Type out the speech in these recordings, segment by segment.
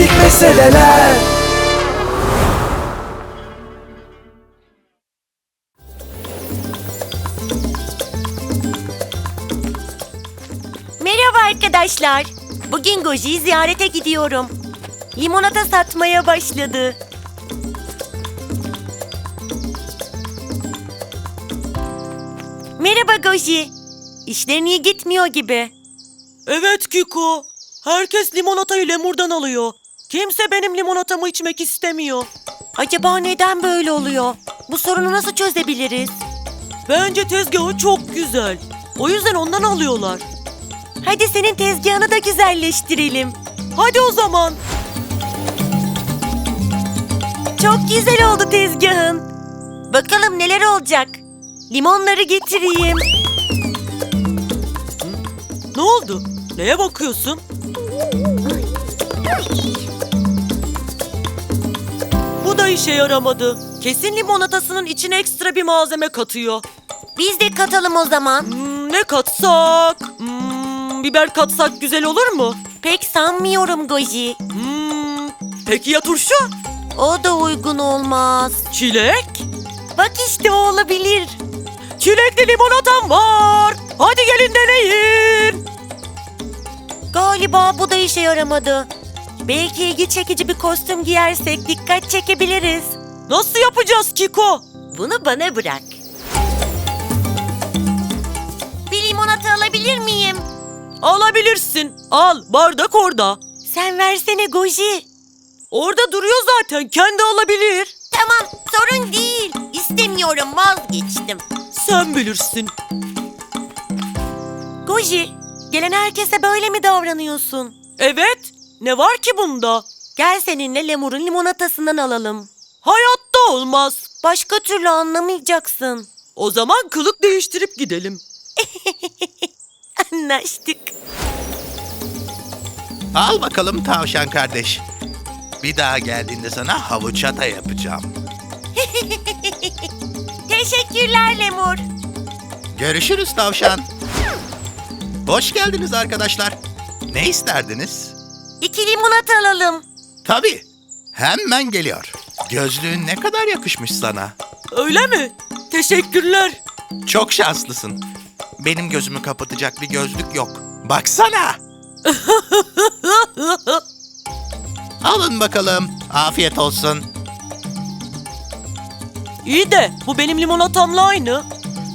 Teknik meseleler Merhaba arkadaşlar. Bugün Goji'yi ziyarete gidiyorum. Limonata satmaya başladı. Merhaba Goji. İşlerin iyi gitmiyor gibi. Evet Kiko. Herkes limonatayı lemurdan alıyor. Kimse benim limonatamı içmek istemiyor. Acaba neden böyle oluyor? Bu sorunu nasıl çözebiliriz? Bence tezgahı çok güzel. O yüzden ondan alıyorlar. Hadi senin tezgahını da güzelleştirelim. Hadi o zaman. Çok güzel oldu tezgahın. Bakalım neler olacak. Limonları getireyim. Ne oldu? Neye bakıyorsun? İşe yaramadı. Kesin limonatasının içine ekstra bir malzeme katıyor. Biz de katalım o zaman. Hmm, ne katsak? Hmm, biber katsak güzel olur mu? Pek sanmıyorum Goji. Hmm, peki ya turşu? O da uygun olmaz. Çilek? Bak işte o olabilir. Çilekli limonatam var. Hadi gelin deneyin. Galiba bu da işe yaramadı. Belki ilgi çekici bir kostüm giyersek dikkat çekebiliriz. Nasıl yapacağız Kiko? Bunu bana bırak. Bir limonata alabilir miyim? Alabilirsin. Al bardak orada. Sen versene Goji. Orada duruyor zaten. Kendi alabilir. Tamam sorun değil. İstemiyorum vazgeçtim. Sen bilirsin. Goji, gelen herkese böyle mi davranıyorsun? Evet. Ne var ki bunda? Gel seninle lemurun limonatasından alalım. Hayatta olmaz. Başka türlü anlamayacaksın. O zaman kılık değiştirip gidelim. Anlaştık. Al bakalım tavşan kardeş. Bir daha geldiğinde sana havuçata yapacağım. Teşekkürler lemur. Görüşürüz tavşan. Hoş geldiniz arkadaşlar. Ne isterdiniz? İki limonata alalım. Tabii. Hemen geliyor. Gözlüğün ne kadar yakışmış sana. Öyle mi? Teşekkürler. Çok şanslısın. Benim gözümü kapatacak bir gözlük yok. Baksana. Alın bakalım. Afiyet olsun. İyi de bu benim limonatamla aynı.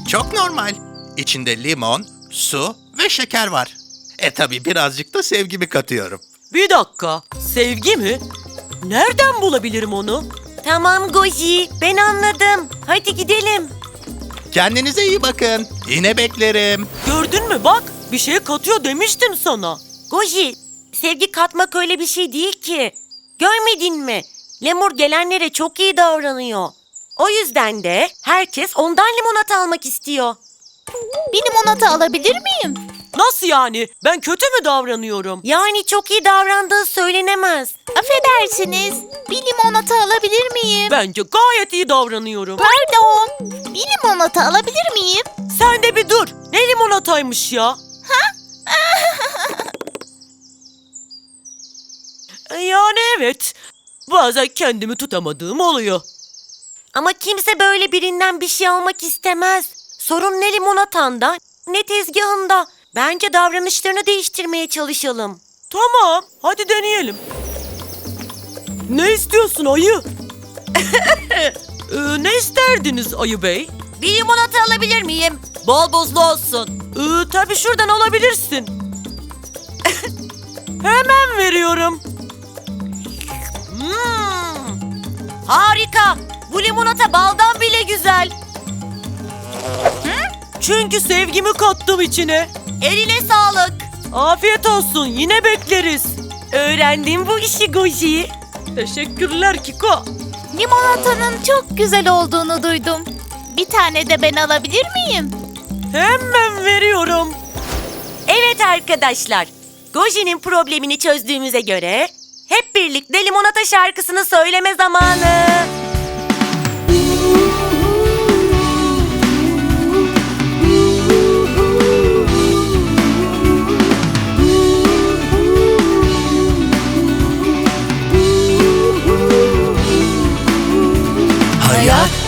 Çok normal. İçinde limon, su ve şeker var. E tabi birazcık da sevgimi katıyorum. Bir dakika. Sevgi mi? Nereden bulabilirim onu? Tamam Goji, ben anladım. Hadi gidelim. Kendinize iyi bakın. Yine beklerim. Gördün mü bak. Bir şey katıyor demiştim sana. Goji, sevgi katmak öyle bir şey değil ki. Görmedin mi? Lemur gelenlere çok iyi davranıyor. O yüzden de herkes ondan limonata almak istiyor. Bir limonata alabilir miyim? Nasıl yani? Ben kötü mü davranıyorum? Yani çok iyi davrandığı söylenemez. Affedersiniz. Bir limonata alabilir miyim? Bence gayet iyi davranıyorum. Pardon. Bir limonata alabilir miyim? Sen de bir dur. Ne limonataymış ya? yani evet. Bazen kendimi tutamadığım oluyor. Ama kimse böyle birinden bir şey almak istemez. Sorun ne limonatanda ne tezgahında. Bence davranışlarını değiştirmeye çalışalım. Tamam, hadi deneyelim. Ne istiyorsun ayı? Ee, ne isterdiniz ayı bey? Bir limonata alabilir miyim? Bal bozlu olsun. Ee, tabii şuradan alabilirsin. Hemen veriyorum. Hmm, harika. Bu limonata baldan bile güzel. Çünkü sevgimi kattım içine. Eline sağlık. Afiyet olsun, yine bekleriz. Öğrendim bu işi Goji. Teşekkürler Kiko. Limonatanın çok güzel olduğunu duydum. Bir tane de ben alabilir miyim? Hemen veriyorum. Evet arkadaşlar. Goji'nin problemini çözdüğümüze göre hep birlikte limonata şarkısını söyleme zamanı.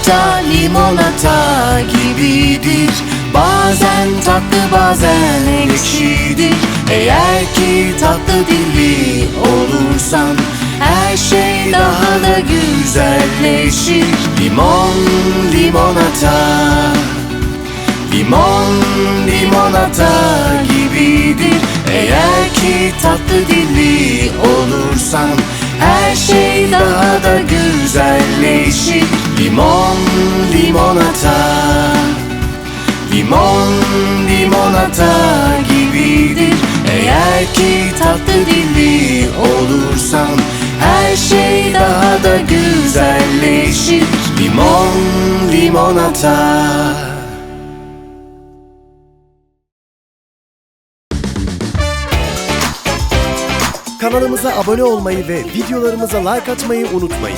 Limonata limonata gibidir. Bazen tatlı bazen ekşidir. Eğer ki tatlı dilli olursan Her şey daha da güzelleşir. Limon limonata Limon limonata gibidir. Eğer ki tatlı dilli olursan Her şey daha da güzelleşir. Limon limonata Limon limonata gibidir. Eğer ki tatlı dilli olursan Her şey daha da güzelleşir. Limon limonata. Kanalımıza abone olmayı ve videolarımıza like atmayı unutmayın.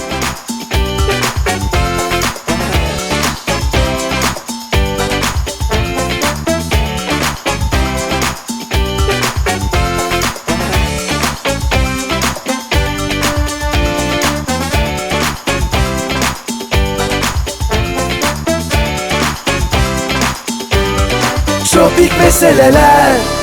Meseleler